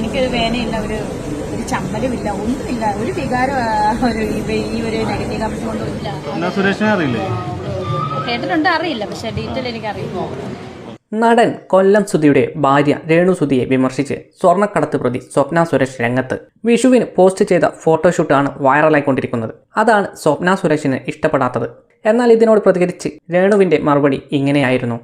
എനിക്കൊരു വേനയില്ല ഒരു ഒരു ചമ്മലുമില്ല ഒന്നുമില്ല. ഒരു വികാരം ഒരു ഈ ഒരു നെഗറ്റീവ് കമന്റ് സുരേഷിനെ അറിയില്ലേ? കേട്ടിട്ടുണ്ട് അറിയില്ല പക്ഷെ ഡീറ്റെയിൽ എനിക്ക് അറിയില്ല നടൻ കൊല്ലം സുധിയുടെ ഭാര്യ രേണു സുധിയെ വിമർശിച്ച് സ്വർണക്കടത്ത് പ്രതി സ്വപ്ന സുരേഷ് രംഗത്ത്. വിഷുവിന് പോസ്റ്റ് ചെയ്ത ഫോട്ടോഷൂട്ടാണ് വൈറലായിക്കൊണ്ടിരിക്കുന്നത്. അതാണ് സ്വപ്ന സുരേഷിന് ഇഷ്ടപ്പെടാത്തത്. എന്നാൽ ഇതിനോട് പ്രതികരിച്ച് രേണുവിന്റെ മറുപടി ഇങ്ങനെയായിരുന്നു.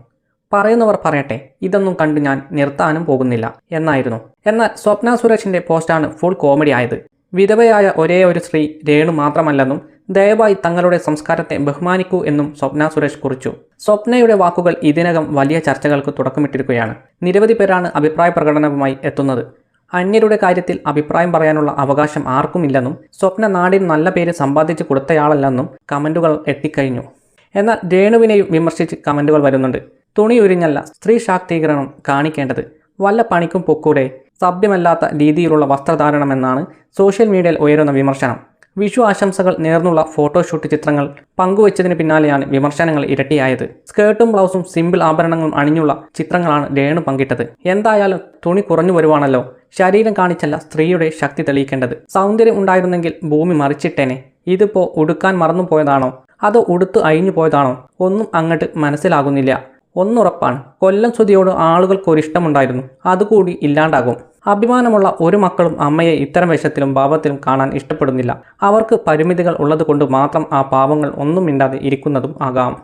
പറയുന്നവർ പറയട്ടെ ഇതൊന്നും കണ്ട് ഞാൻ നിർത്താനും പോകുന്നില്ല എന്നായിരുന്നു. എന്നാൽ സ്വപ്ന സുരേഷിന്റെ പോസ്റ്റാണ് ഫുൾ കോമഡി ആയത്. വിധവയായ ഒരേ ഒരു സ്ത്രീ രേണു മാത്രമല്ലെന്നും ദയവായി തങ്ങളുടെ സംസ്കാരത്തെ ബഹുമാനിക്കൂ എന്നും സ്വപ്ന സുരേഷ് കുറിച്ചു. സ്വപ്നയുടെ വാക്കുകൾ ഇതിനകം വലിയ ചർച്ചകൾക്ക് തുടക്കമിട്ടിരിക്കുകയാണ്. നിരവധി പേരാണ് അഭിപ്രായ പ്രകടനവുമായി എത്തുന്നത്. അന്യരുടെ കാര്യത്തിൽ അഭിപ്രായം പറയാനുള്ള അവകാശം ആർക്കുമില്ലെന്നും സ്വപ്ന നാടിന് നല്ല പേര് സമ്പാദിച്ചു കൊടുത്തയാളല്ലെന്നും കമന്റുകൾ എത്തിക്കഴിഞ്ഞു എന്നാൽ രേണുവിനെയും വിമർശിച്ച് കമന്റുകൾ വരുന്നുണ്ട്. തുണി ഉരിഞ്ഞല്ല സ്ത്രീ ശാക്തീകരണം കാണിക്കേണ്ടത്. വല്ല പണിക്കും പൊക്കൂടെ. സഭ്യമല്ലാത്ത രീതിയിലുള്ള വസ്ത്രധാരണമെന്നാണ് സോഷ്യൽ മീഡിയയിൽ ഉയരുന്ന വിമർശനം. വിഷു ആശംസകൾ നേർന്നുള്ള ഫോട്ടോഷൂട്ട് ചിത്രങ്ങൾ പങ്കുവച്ചതിന് പിന്നാലെയാണ് വിമർശനങ്ങൾ ഇരട്ടിയായത്. സ്കേർട്ടും ബ്ലൗസും സിമ്പിൾ ആഭരണങ്ങളും അണിഞ്ഞുള്ള ചിത്രങ്ങളാണ് രേണു പങ്കിട്ടത്. എന്തായാലും തുണി കുറഞ്ഞു വരുവാണല്ലോ. ശരീരം കാണിച്ചല്ല സ്ത്രീയുടെ ശക്തി തെളിയിക്കേണ്ടത്. സൗന്ദര്യം ഉണ്ടായിരുന്നെങ്കിൽ ഭൂമി മറിച്ചിട്ടേനെ. ഇതിപ്പോ ഉടുക്കാൻ മറന്നു പോയതാണോ അതോ ഉടുത്ത് അഴിഞ്ഞു പോയതാണോ ഒന്നും അങ്ങോട്ട് മനസ്സിലാകുന്നില്ല. ഒന്നുറപ്പാണ്. കൊല്ലം സ്വതിയോട് ആളുകൾക്ക് ഒരു ഇഷ്ടമുണ്ടായിരുന്നു. അതുകൂടി ഇല്ലാണ്ടാകും. അഭിമാനമുള്ള ഒരു മക്കളും അമ്മയെ ഇത്തരം വേഷത്തിലും ഭാവത്തിലും കാണാൻ ഇഷ്ടപ്പെടുന്നില്ല. അവർക്ക് പരിമിതികൾ ഉള്ളതുകൊണ്ട് മാത്രം ആ പാവങ്ങൾ ഒന്നും മിണ്ടാതെ ഇരിക്കുന്നതും ആകാം.